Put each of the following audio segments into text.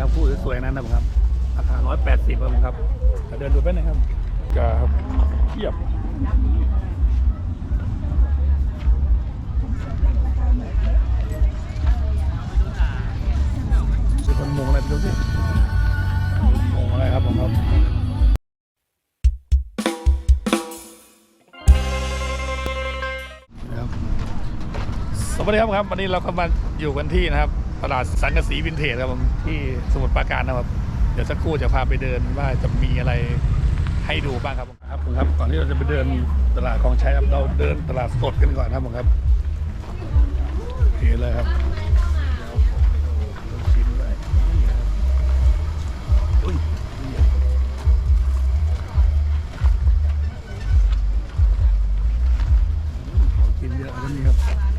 ครับคู่สวยๆนั้นนะครับราคาร้อยแปดสิบครับเดินดูแป๊บนึงครับกับเทียบจะเป็นมงอะไรไปดูสิมงอะไรครับผมครับนะครับสวัสดีครับครับ วันนี้เราก็มาอยู่กันที่นะครับ ตลาดสังกะสีวินเทจครับผมที่สมุทรปราการนะครับ เดี๋ยวสักครู่จะพาไปเดินว่าจะมีอะไรให้ดูบ้างครับผมครับผมครับก่อนที่เราจะไปเดินตลาดของใช้ครับเราเดินตลาดสดกันก่อนครับผมครับเห็นเลยครับกชิ้นด้วยนี่ครับอุ้ยนี่ของกินเยอะแล้วนี่ครับ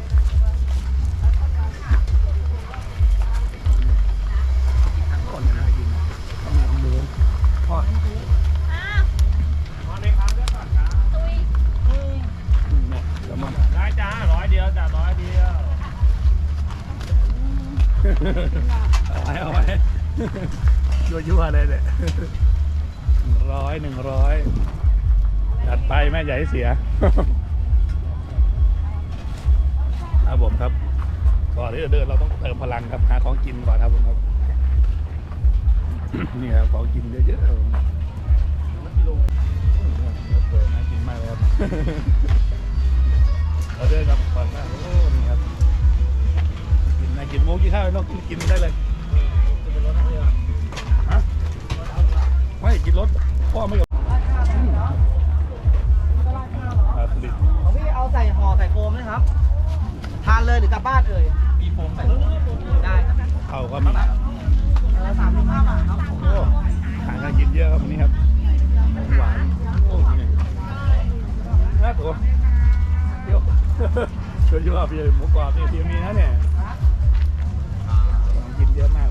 เอาไว้เอาไว้ยั่วยั่วๆเลยเนี่ยหนึ่งร้อยหนึ่งร้อยจัดไปแม่ใหญ่ให้เสียครับผมครับก่อนที่จะเดินเราต้องเติมพลังครับหาของกินก่อนครับผมครับนี่ครับของกินเยอะๆครับผมกิโลเปิดน่ากินมากเลยครับเราเดินครับก่อนมากโอ้นี่ครับกินนะกิ นหมูกินข้าวไม่ต้องกินกินได้เลยฮะไม่กินรถพ่อไม่กับปลาสลิดของพี่เอาใส่ห่อใส่โฟมนะครับ ทานเลยหรือกลับบ้านเอ่ยมีโฟมใส่ได้ครับข้าวก็มีเออสามสิบห้าบาทครับผมโอ้อาหารน่ากินเยอะครับวันนี้ครับของหวานโอ้นี่น่าตัวเดี๋ยวชวนชวนพี่หมูกรอบนี่พี่มีนะเนี่ยของกิน เยอะมาก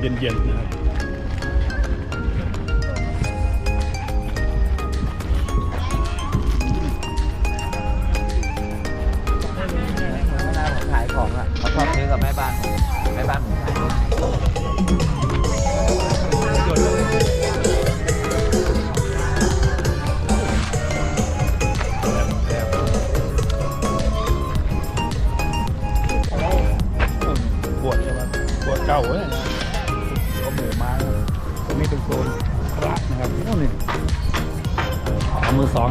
เย็นๆนะครับ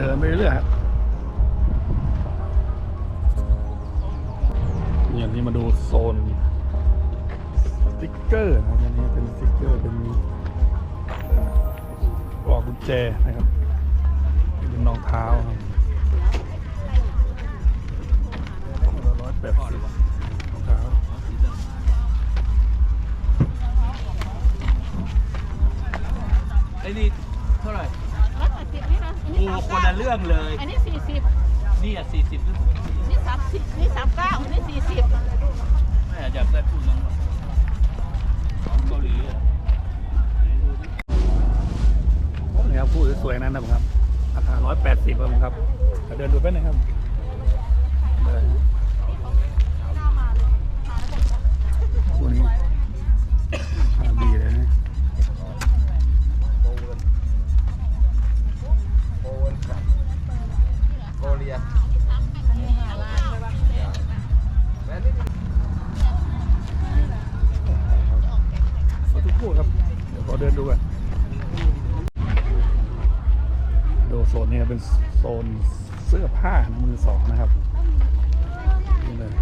เดินไปเรื่อยครับอย่างนี้มาดูโซนสติ๊กเกอร์นะอันนี้เป็นสติ๊กเกอร์เป็นกลอกกุญแจนะครับเป็นรองเท้าครับร้อยแปดสิบรองเท้าไอ้นี่เท่าไหร่ สิบนี่นะอันนี้สามคนเก้ละเรื่องเลย อันนี้สี่สิบนี่อะสี่สิบนี่สามสิบนี่สามเก้าอันนี้สี่สิบไม่อายากได้พูดน้องว่ของเกาหลีอะนี่ครับพูดสวยนั้นนะครับราคาร้อ180ครับผมครับเปเดินดูไป๊บนึงครับ เป็นโซนเสื้อผ้ามือสองนะครับนี่เลย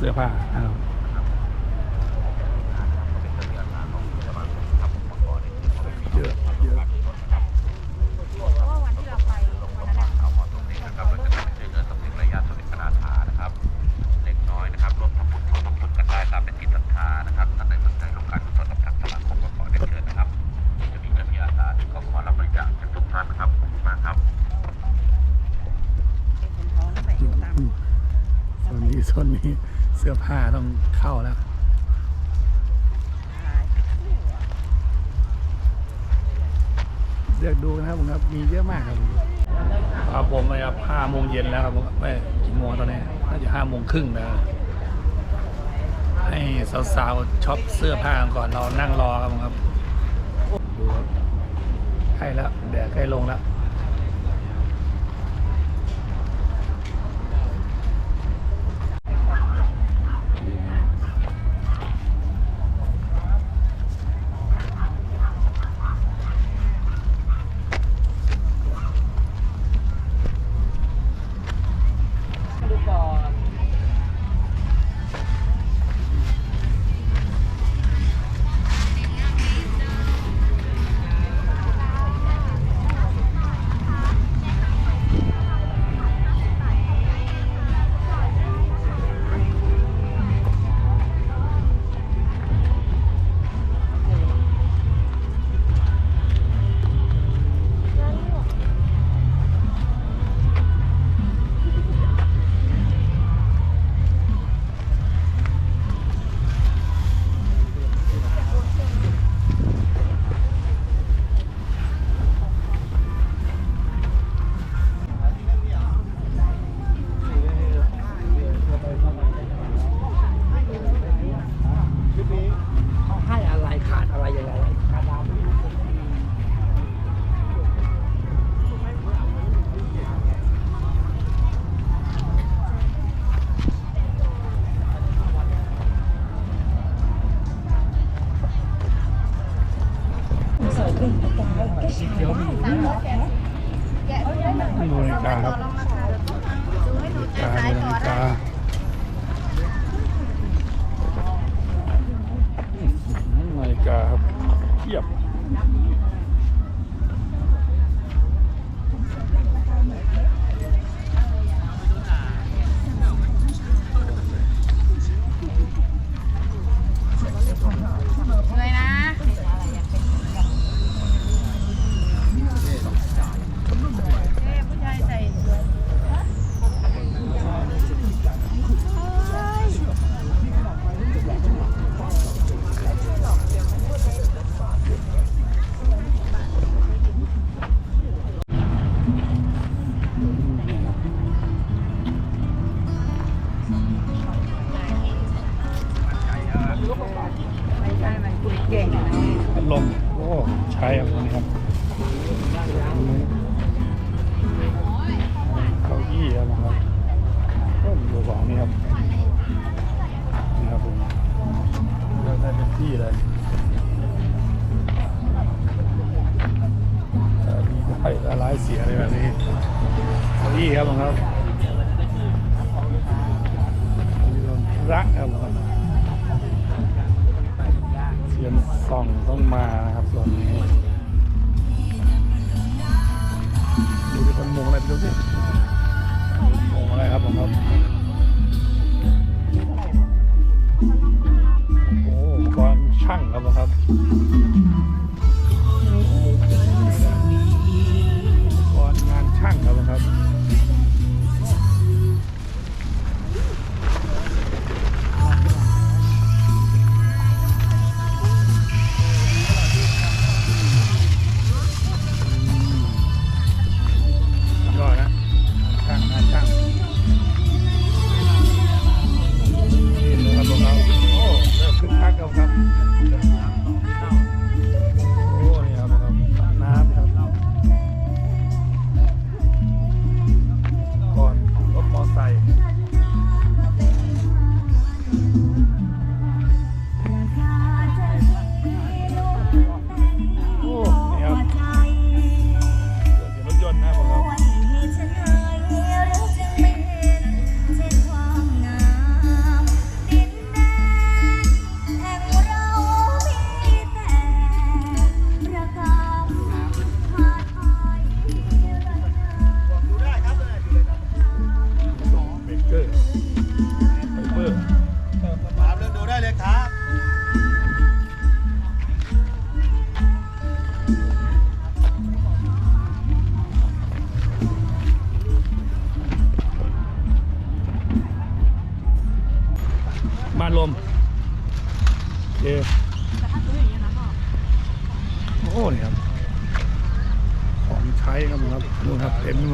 这块， ห้าต้องเข้าแล้วเลือกดูนะครับผมครับมีเยอะมากครับครับผมนะครับห้าโมงเย็นแล้วครับผมไม่กี่โมงตอนนี้น่าจะห้าโมงครึ่งนะให้สาวๆช็อปเสื้อผ้าก่อนเรานั่งรอครับผมครับดูครับใกล้แล้วแดดใกล้ลงแล้ว Yep.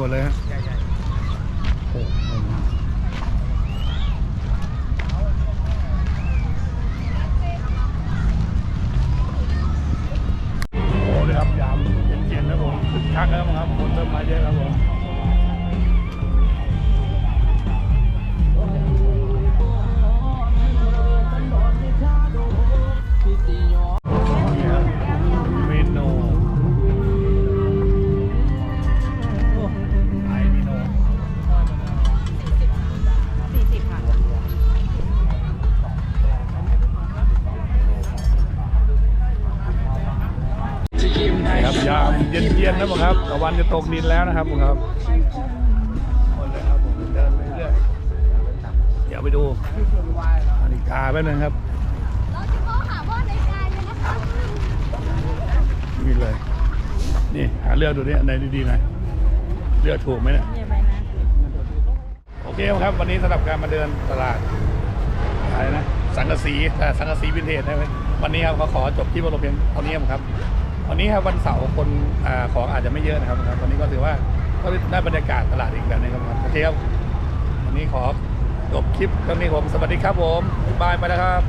หมดเลยฮะ ตกดินแล้วนะครับผมครับหมดเลยครับผมเดินไปเรื่อยเดี๋ยวไปดูนาฬิกาแป๊บนึงครับนี่เลย นี่หาเลือกดูนี่อันไหนดีๆหน่อยเลือกถูกไหมเนี่ยโอเคครับ วันนี้สำหรับการมาเดินตลาดอะไรนะสังกะสีแต่สังกะสีวินเทจนะวันนี้ครับเขาขอจบที่บริเวณเท่านี้ครับ วันนี้ครับวันเสาร์คนอของอาจจะไม่เยอะนะครับวันนี้ก็ถือว่าก็ได้บรรยากาศตลาดอีกแบบหนึงครับโอเคครับวันนี้ขอจบคลิปตรงนี้ผมสวัสดีครับผมบ๊ายบายไปแล้วครับ